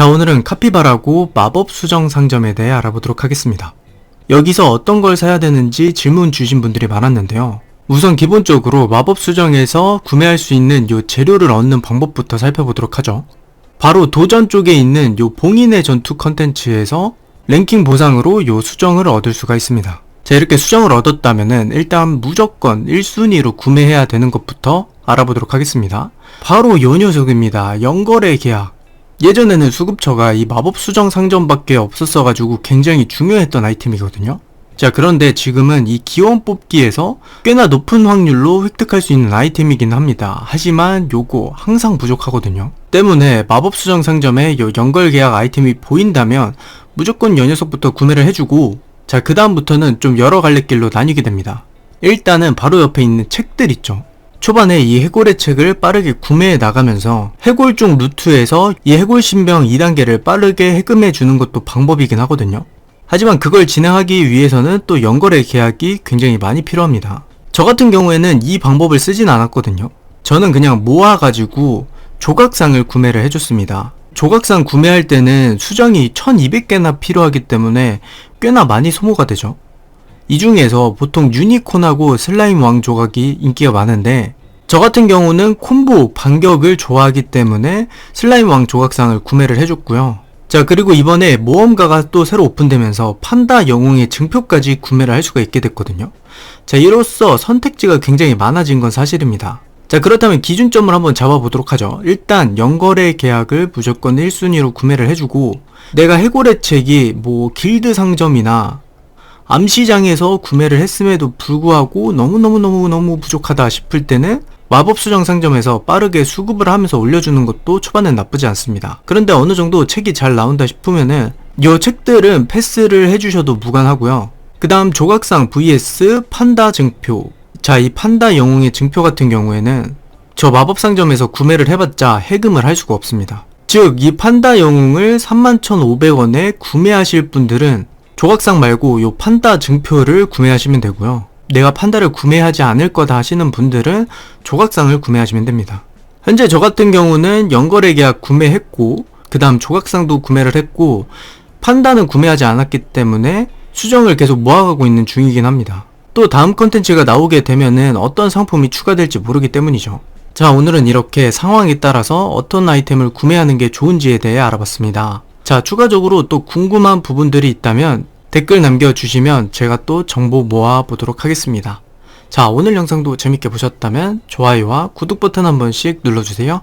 자, 오늘은 카피바라고 마법 수정 상점에 대해 알아보도록 하겠습니다. 여기서 어떤 걸 사야 되는지 질문 주신 분들이 많았는데요. 우선 기본적으로 마법 수정에서 구매할 수 있는 요 재료를 얻는 방법부터 살펴보도록 하죠. 바로 도전 쪽에 있는 요 봉인의 전투 컨텐츠에서 랭킹 보상으로 요 수정을 얻을 수가 있습니다. 자, 이렇게 수정을 얻었다면은 일단 무조건 1순위로 구매해야 되는 것부터 알아보도록 하겠습니다. 바로 요 녀석입니다. 연거래 계약. 예전에는 수급처가 이 마법 수정 상점밖에 없었어가지고 굉장히 중요했던 아이템이거든요. 자, 그런데 지금은 이 기원 뽑기에서 꽤나 높은 확률로 획득할 수 있는 아이템이긴 합니다. 하지만 요거 항상 부족하거든요. 때문에 마법 수정 상점에 요 연걸 계약 아이템이 보인다면 무조건 요 녀석부터 구매를 해주고 자, 그 다음부터는 좀 여러 갈래길로 나뉘게 됩니다. 일단은 바로 옆에 있는 책들 있죠. 초반에 이 해골의 책을 빠르게 구매해 나가면서 해골 쪽 루트에서 이 해골 신병 2단계를 빠르게 해금해 주는 것도 방법이긴 하거든요. 하지만 그걸 진행하기 위해서는 또 연거래 계약이 굉장히 많이 필요합니다. 저 같은 경우에는 이 방법을 쓰진 않았거든요. 저는 그냥 모아가지고 조각상을 구매를 해줬습니다. 조각상 구매할 때는 수정이 1200개나 필요하기 때문에 꽤나 많이 소모가 되죠. 이 중에서 보통 유니콘하고 슬라임 왕 조각이 인기가 많은데 저 같은 경우는 콤보 반격을 좋아하기 때문에 슬라임 왕 조각상을 구매를 해줬고요. 자 그리고 이번에 모험가가 또 새로 오픈되면서 판다 영웅의 증표까지 구매를 할 수가 있게 됐거든요. 자 이로써 선택지가 굉장히 많아진 건 사실입니다. 자 그렇다면 기준점을 한번 잡아보도록 하죠. 일단 연거래 계약을 무조건 1순위로 구매를 해주고 내가 해골의 책이 뭐 길드 상점이나 암시장에서 구매를 했음에도 불구하고 너무너무너무너무 부족하다 싶을 때는 마법 수정 상점에서 빠르게 수급을 하면서 올려주는 것도 초반엔 나쁘지 않습니다. 그런데 어느 정도 책이 잘 나온다 싶으면은 이 책들은 패스를 해주셔도 무관하고요. 그 다음 조각상 vs 판다 증표. 자, 이 판다 영웅의 증표 같은 경우에는 저 마법 상점에서 구매를 해봤자 해금을 할 수가 없습니다. 즉, 이 판다 영웅을 31,500원에 구매하실 분들은 조각상 말고 요 판다 증표를 구매하시면 되고요. 내가 판다를 구매하지 않을 거다 하시는 분들은 조각상을 구매하시면 됩니다. 현재 저 같은 경우는 연거래 계약 구매했고 그 다음 조각상도 구매를 했고 판다는 구매하지 않았기 때문에 수정을 계속 모아가고 있는 중이긴 합니다. 또 다음 컨텐츠가 나오게 되면은 어떤 상품이 추가될지 모르기 때문이죠. 자 오늘은 이렇게 상황에 따라서 어떤 아이템을 구매하는 게 좋은지에 대해 알아봤습니다. 자 추가적으로 또 궁금한 부분들이 있다면 댓글 남겨주시면 제가 또 정보 모아 보도록 하겠습니다. 자, 오늘 영상도 재밌게 보셨다면 좋아요와 구독 버튼 한 번씩 눌러주세요.